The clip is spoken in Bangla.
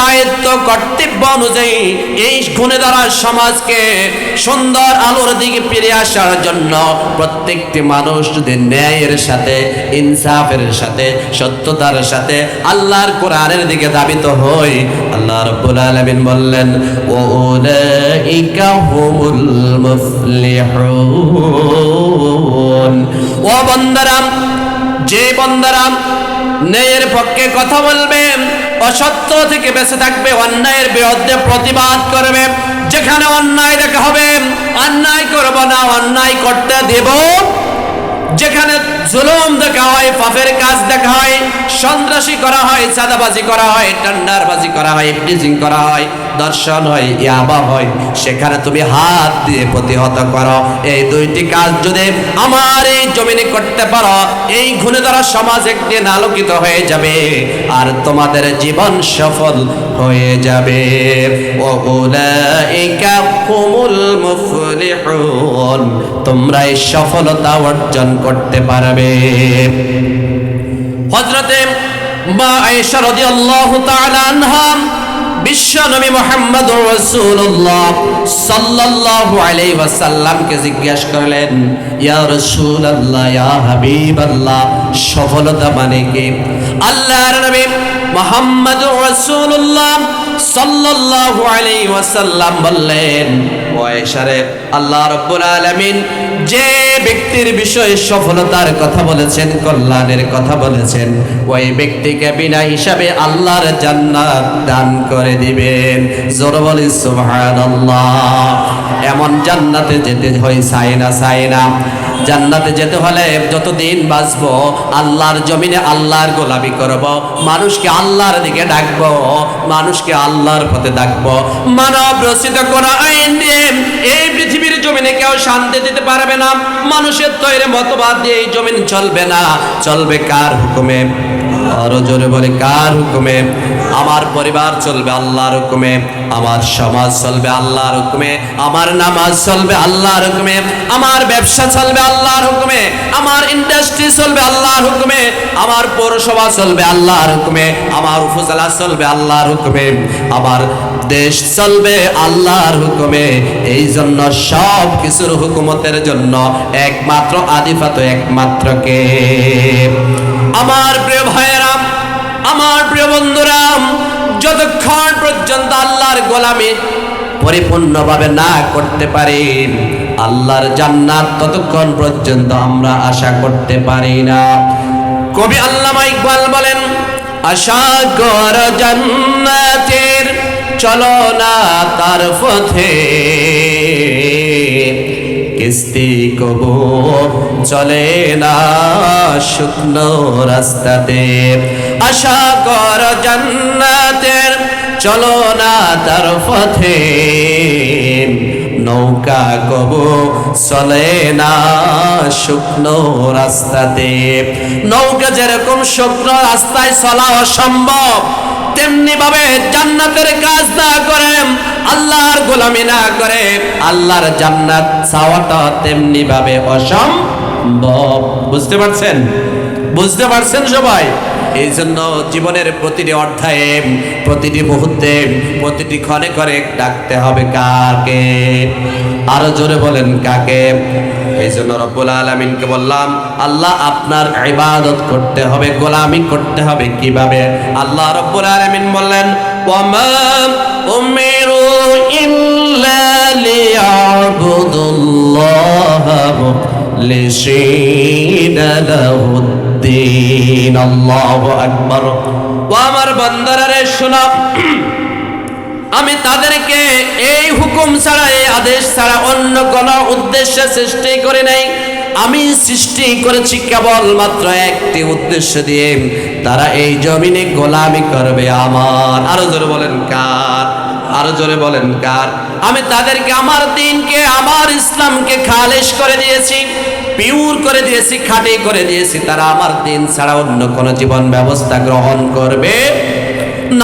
দায়িত্ব কর্তব্য অনুযায়ী এই গুণে দ্বারা সমাজকে সুন্দর আলোর দিকে ফিরে আসার জন্য প্রত্যেকটি মানুষ যদি ন্যায়ের সাথে, ইনসাফের সাথে, সত্যতার সাথে আল্লাহর কোরআনের দিকে দাবিত হই, আল্লাহ রব্বুল আলামিন বললেন ও বন্দারাম, যে বন্দারাম ন্যায়ের পক্ষে কথা বলবে, অসত্য থেকে বেঁচে থাকবে, অন্যায়ের বিরুদ্ধে প্রতিবাদ করবে। যেখানে অন্যায় দেখা হবে, অন্যায় করব না, অন্যায় করতে দেব। যেখানে জুলুম দেখা হয়, পাপের কাজ দেখা হয়, সন্ত্রাসী করা হয়, চাঁদাবাজি করা হয়, টেন্ডারবাজি করা হয় ব্লিচিং করা হয়, দর্শন হয়, ইয়াবা হয়, সেখানে তুমি হাত দিয়ে প্রতিহত করো। এই দুইটি কাজ যদি আমার এই জমিনে করতে পারো, এই ঘুণে ধরা সমাজ একদিন আলোকিত হয়ে যাবে আর তোমাদের জীবন সফল হয়ে যাবে। তোমরা এই সফলতা অর্জন করতে পারবে। হযরতে মা আয়েশা রাদিয়াল্লাহু তাআলা আনহা বিশ্ব নবী মোহাম্মদ রাসূলুল্লাহ সাল্লাল্লাহু আলাইহি ওয়াসাল্লামকে জিজ্ঞাসা করলেন, ইয়া রাসূলুল্লাহ, ইয়া হাবিবাল্লাহ, সফলতা মানে কি? আল্লাহর নবী মোহাম্মদ ওয়াসাল্লাম বললেন আল্লাহ রাব্বুল যে ব্যক্তির বিষয়ে সফলতার কথা বলেছেন, কল্যাণের কথা বলেছেন, ওই ব্যক্তিকে বিনা হিসাবে আল্লাহর জান্নাত দান করে দিবেন। জোর বলি সুবহানাল্লাহ। এমন জান্নাতে যেতে হয় চাই না চাই না। জান্নাতে যেতে হলে যতদিন বাঁচবো, আল্লাহর জমিনে আল্লাহর গোলামি করব, মানুষকে আল্লাহর দিকে ডাকবো, মানুষকে আল্লাহর পথে ডাকবো। মানব রচিত কোন আইন জমিনে কেউ শান্তি দিতে পারবে না। মানুষের তৈরি মতবাদ দিয়ে এই জমিন চলবে না। চলবে কার হুকুমে? আরও জোরে বলে, কার হুকুমে? আমার পরিবার চলবে আল্লাহর হুকুমে, আমার সমাজ চলবে আল্লাহর হুকুমে, আমার নামাজ চলবে আল্লাহর হুকুমে, আমার ব্যবসা চলবে আল্লাহর হুকুমে, আমার ইন্ডাস্ট্রি চলবে আল্লাহর হুকুমে, আমার পৌরসভা চলবে আল্লাহর হুকুমে, আমার উপজেলা চলবে আল্লাহর হুকুমে, আমার দেশ চলবে আল্লাহর হুকুমে। এই জন্য সব কিছুর হুকুমতের জন্য একমাত্র আদিফাত একমাত্র কে? বন্ধুরাম যতক্ষণ পর্যন্ত আল্লাহর গোলামি পরিপূর্ণভাবে না করতে পারি, আল্লাহর জান্নাত ততক্ষণ পর্যন্ত আমরা আশা করতে পারি না। কবি আল্লামা ইকবাল বলেন, আশা কর জান্নাতের, চলো না তার পথে। কিস্তি কবু চলে না শুকনো রাস্তাতে। আশা কর জান্নাতের, চলো না তার পথে। নৌকা কবু চলে না শুকনো রাস্তাতে। নৌকা যেরকম শুকনো রাস্তায় চলা অসম্ভব। তেমনি ভাবে জান্নাতের কাজ না করে, আল্লাহর গোলামি না করে, আল্লাহর জান্নাত চাওয়াটা তেমনি ভাবে অসম্ভব। বুঝতে পারছেন? বুঝতে পারছেন সবাই? এই জন্য জীবনের প্রতিটি অধ্যায়ে, প্রতিটি মুহূর্তে, প্রতিটি ক্ষণে ক্ষণে ডাকতে হবে কাকে? আরও জোরে বলেন কাকে? এই জন্য রব্বুল আলমিনকে বললাম, আল্লাহ আপনার ইবাদত করতে হবে, গোলামি করতে হবে কীভাবে? আল্লাহ রব্বুল আলমিন বললেন লিয়াবুদুল্লাহ মুখলিসিনা লাহুদ্দিন আমার শোনা, আমি তাদেরকে এই হুকুম ছাড়া, এই আদেশ ছাড়া অন্য কোন উদ্দেশ্যে সৃষ্টি করে নাই। আমি সৃষ্টি করেছি কেবল মাত্র একটি উদ্দেশ্য দিয়ে। তারা এই জমিনে গোলামি করবে আমার। আরও জোরে বলেন কার? আরও জোরে বলেন, কার? আমি তাদেরকে, আমার দিনকে, আমার ইসলামকে খালেশ করে দিয়েছি, পিউর করে দিয়েছি, খাটে করে দিয়েছি। তারা আমার দিন ছাড়া অন্য কোনো জীবন ব্যবস্থা গ্রহণ করবে